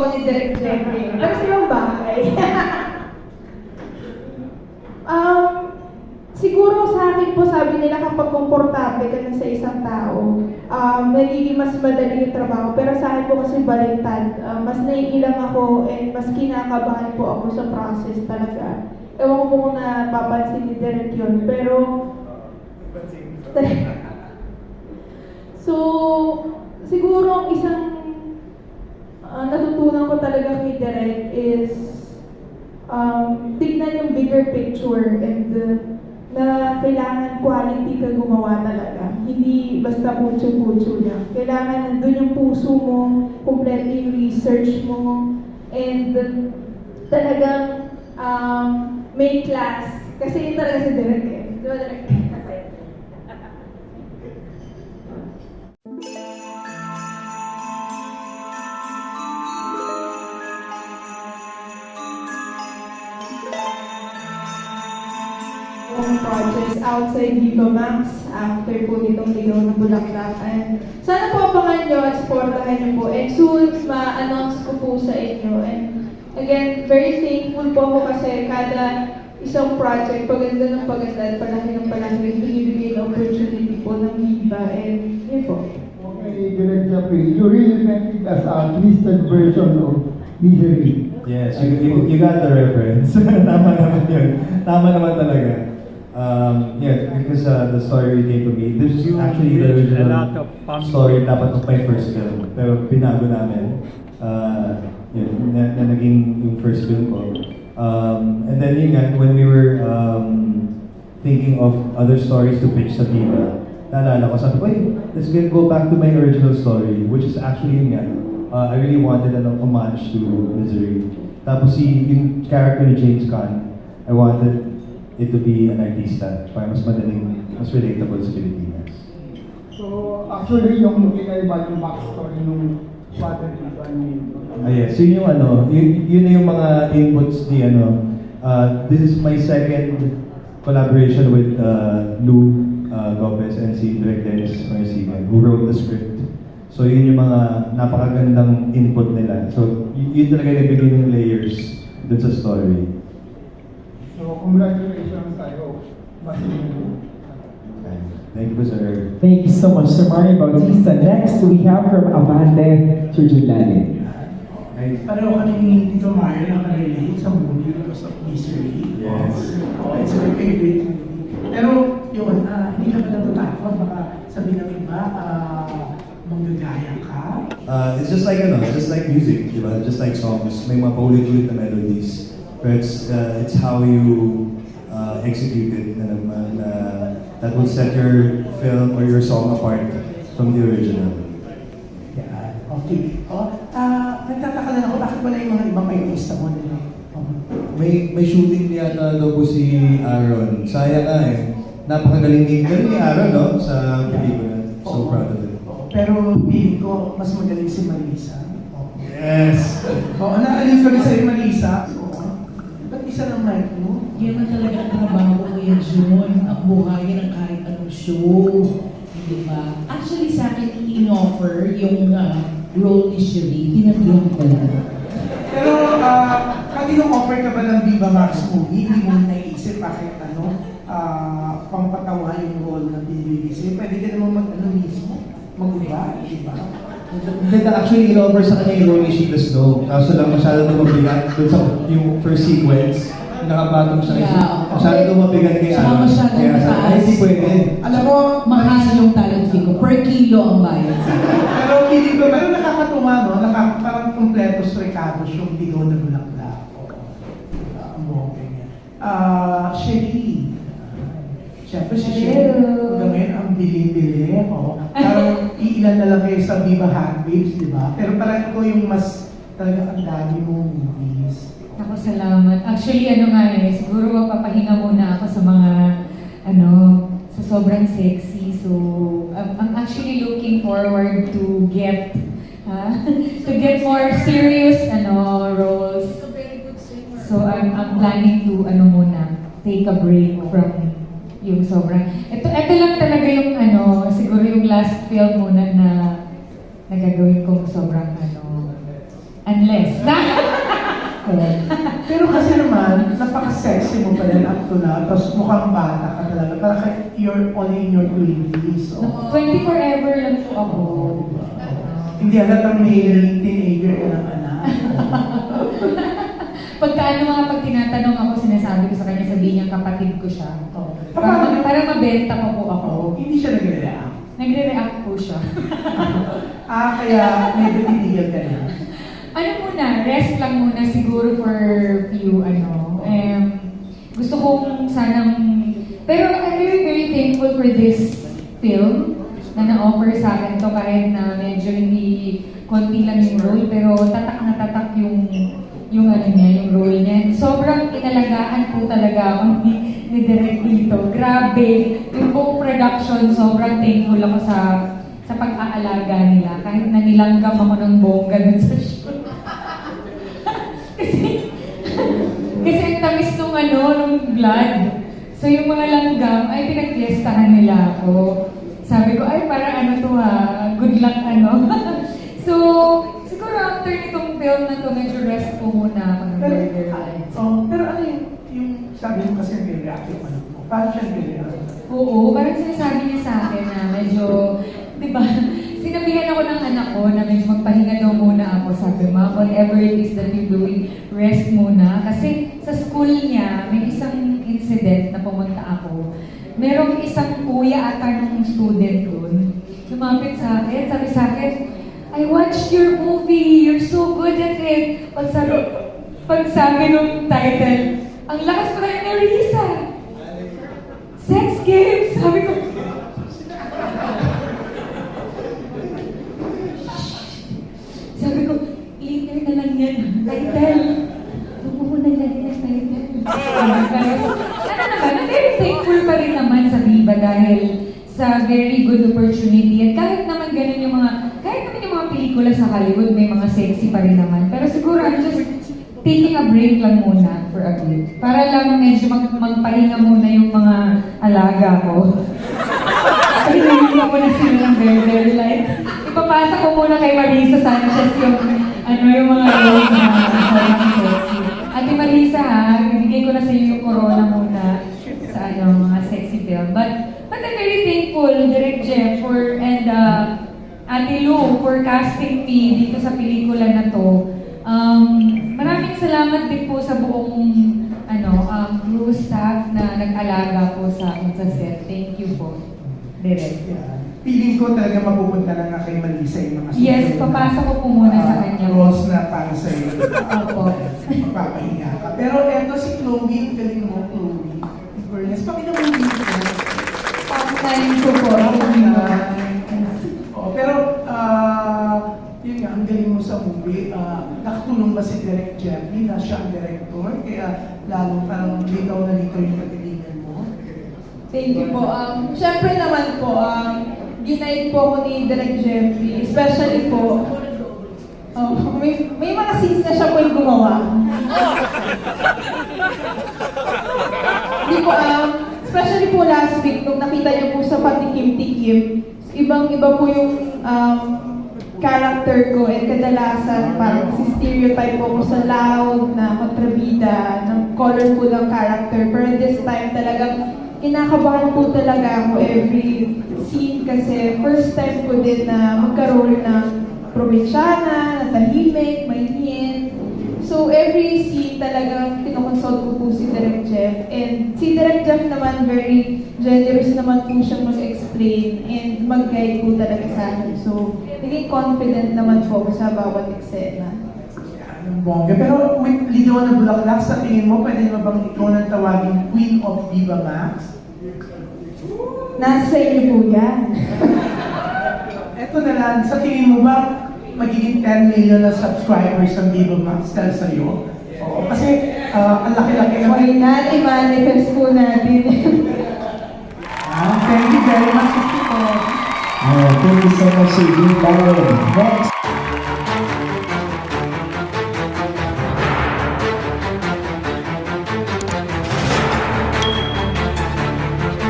ako ni Direk Jeffrey. Ano sa iyong bahay? um, siguro sa akin po, sabi nila kapag komportable ka na sa isang tao, um, nagiging mas madali yung trabaho. Pero sa akin po kasi baliktad. Um, mas naiilang ako and mas kinakabahan po ako sa process talaga. Ewan ko po kung napapansin ni Direk yun. Pero, so, siguro ang isang ah, natutunan ko talaga kay Direk is um, tignan yung bigger picture and uh, na kailangan quality ka gumawa talaga. Hindi basta putyo-putyo lang. Kailangan nandun yung puso mo, complete yung research mo, and uh, talagang um, may class. Kasi yun talaga si Direk eh. Di ba projects outside Viva Max after po nitong ligaw ng Bulaklak. And sana po abangan nyo at supportahan nyo po. And soon, ma-announce ko po sa inyo. And again, very thankful po ako kasi kada isang project, paganda ng paganda at palaki ng palaki, binibigay ng opportunity po ng Viva. And yun po. Okay, Direct Jeffrey, you really meant it as a twisted version of misery. Yes, you, you, you got the reference. Tama naman yun. Tama naman talaga. Um, yeah, because uh, the story came to me. This is actually the did a lot original story dapat of my first film. Pero binago namin. Uh, yun, na, na naging yung first film ko. Um, and then yun nga, when we were um, thinking of other stories to pitch sa Viva, naalala ko, sabi ko, "Uy, let's get, go back to my original story, which is actually yun nga, uh, I really wanted an homage to Misery. Tapos si, yung character ni James Caan, I wanted it to be an artista, para mas madaling, mas relatable sa Pilipinas. So, actually, yung kinaiba yung backstory nung father ni ni Ah, yes. Yun yung ano, yun, yun na yung mga inputs ni ano, uh, this is my second collaboration with uh, Lou uh, Gomez and si Direk Dennis Marcigan, who wrote the script. So yun yung mga napakagandang input nila. So yun talaga nagbigay ng layers dun sa story. So, congratulations tayo. Basilio. Okay. Thank you po, sir. Thank you so much, Sir Mario Bautista. Next, we have from Abante, Sir Julani. Ay, Pareho ka ni Tito Mario na relate sa movie because of misery. Yes. Oh, it's my favorite movie. Pero yun, ah, hindi ka ba natatakot? Baka sabihin ng iba, ah, manggagaya ka. Uh, it's just like ano, it's just like music, di ba? Just like songs, may mga paulit-ulit na melodies. But it's, uh, it's how you uh, execute it na naman uh, that will set your film or your song apart from the original. Yan. Okay. Oh, ah, nagtataka lang ako, bakit wala yung mga ibang artista mo nila? Oh. May may shooting niya daw po si Aaron. Sayang nga eh. Napakagaling galing ni Aaron, no? Sa pelikula. So proud of it. Oo. Pero feeling ko, mas magaling si Marisa. Oo. Yes! Oo, naalis kami sa'yo, Marisa. Oo. Ba't isa ng mic mo? Yan man talaga ang trabaho ko yan, June. Ang buhay ng kahit anong show. Di ba? Actually, sa akin, in-offer yung ah, role ni Cherie. Tinagyan ko lang. Pero, ah, pag offer ka ba ng Viva Max movie, hindi mo naisip bakit ano, ah, pampatawa yung role na binibigay sa'yo. Pwede ka naman mag-ano mismo, mag-iba, di ba? Actually in-offer sa kanya yung role ni Sheila Snow. Kaso lang masyado na mabigat dun sa yung first sequence. Nakapatong siya. Yeah. Masyado na mabigat kay Tsaka Aaron. masyadong Kaya sabi, mataas. ay, hindi pwede. Alam mo, Mahal yung talent fee ko. Per kilo ang bayad sa akin. Pero feeling ko, pero nakakatuwa, no? Naka, parang kompleto sa Ricardo's yung bigaw na bulaklak. Ah, mo, ganyan. Ah, Sherry. Siyempre si Sherry. Bili-bili. Oh. Parang iilan na lang kayo sa Viva Hot Babes, di ba? Pero parang ikaw yung mas talaga ang dami mong movies. Ako, salamat. Actually, ano nga eh, siguro mapapahinga muna ako sa mga, ano, sa sobrang sexy. So, I'm, I'm actually looking forward to get, ha? to get more serious, ano, roles. So, I'm, I'm planning to, ano muna, take a break from yung sobrang, ito, ito lang talaga yung, ano, siguro yung last film muna na nagagawin kong sobrang, ano, Unless. Pero kasi naman, napaka-sexy mo pa rin up to now, tapos mukhang bata ka talaga. Parang kahit you're only in your 20s. So, 20 forever lang po ako. hindi halatang may teenager ka ng anak. Pagka ano mga pag tinatanong ako, sinasabi ko sa kanya, sabihin niya kapatid ko siya. Para, para mabenta pa po ako. Hindi siya nag-react. Nagre-react po siya. Ah, kaya medyo titigil ka na. ano muna, rest lang muna siguro for few, ano. Um, gusto kong sanang, pero I'm very, very thankful for this film na na-offer sa akin to kahit na medyo hindi konti lang yung role, pero tatak na tatak yung yung ano niya, yung role niya. Sobrang inalagaan po talaga ako ni, Direk dito. Grabe, yung buong production, sobrang thankful ako sa sa pag-aalaga nila. Kahit na nilanggam ako ng bongga dun sa shoot. kasi, kasi ang tamis nung ano, nung blood. So yung mga langgam, ay pinagfiestahan nila ako. Sabi ko, ay parang ano to ha, good luck ano. so, siguro after nitong film na to, medyo rest po muna Pero, oh, pero ano yung sabi mo kasi nag-react yung anak mo. Paano siya nag-react? Oo, parang sinasabi niya sa akin na medyo, di ba, sinabihan ako ng anak ko na medyo magpahinga daw muna ako. Sabi, ma, whatever it is that you're doing, rest muna. Kasi sa school niya, may isang incident na pumunta ako. Merong isang kuya ata ng student doon. Lumapit sa akin, sabi sa akin, I watched your movie, you're so good at it. Pag sabi, pag sabi nung title, ang lakas pa rin ni Risa. Sex games! Sabi ko, sabi ko, later na lang yan. Mo muna yan yung title. Pero, ano naman, I'm very thankful pa rin naman sa Viva dahil sa very good opportunity. At kahit naman ganun yung mga, kahit naman yung mga pelikula sa Hollywood, may mga sexy pa rin naman. Pero siguro, I'm just taking a break lang muna for a bit. Para lang medyo mag magpahinga muna yung mga alaga ko. Hindi ko na sila ng very, very light. Ipapasa ko muna kay Marisa Sanchez yung, ano, yung mga role na sexy. Ate Marisa ha, bibigay ko na sa iyo yung corona muna sa ano, mga sexy film. But, but I'm very thankful, Direct Jeff, for, and uh, Ate Lou, for casting me dito sa pelikula na to. Um, maraming salamat din po sa buong ano, um, crew staff na nag-alaga po sa akin sa set. Thank you po. Direct. Yeah. Feeling ko talaga mapupunta na nga kay Malisa yung mga Yes, papasok ko po muna sa ah, kanya. roles na para sa iyo. Opo. Mapapahinga ka. Pero eto si Chloe, galing mo, Chloe. In fairness, pakita mo yung. Pang-time ko po. Oh, pero, ah, yun nga, ang galing mo sa movie. Ah, nakatulong ba si Direk Jeffrey na siya ang director? Kaya lalong parang litaw na litaw yung pagtitingan mo. Thank you po. Um, Siyempre naman po, um, ginaid po ako ni Direk Jeffrey, especially po, oh, may, may mga scenes na siya po yung gumawa. Hindi po, um, especially po last week, nung nakita niyo po sa patikim-tikim, ibang-iba po yung um, character ko and kadalasan parang si stereotype ko sa loud na kontrabida, ng colorful ng character. Pero this time talagang kinakabahan po talaga ako every scene kasi first time ko din na magkaroon ng probinsyana, na tahimik, mahinhin. So every scene talagang kinoconsult ko po si Direk Jeff. And si Direk Jeff naman very generous naman po siyang mag-explain and mag-guide po talaga sa akin. So naging confident naman po ako sa bawat eksena. Ang bongga. Pero with Ligaw na Bulaklak, sa tingin mo, pwede mo bang ikaw nang tawagin Queen of Viva Max? Nasa inyo po yan. Eto na lang, sa tingin mo ba magiging 10 million na subscribers ng Viva Max dahil sa'yo? Oo, kasi ah, ang laki-laki. Why not i-manifest po natin? Ah, thank you very much.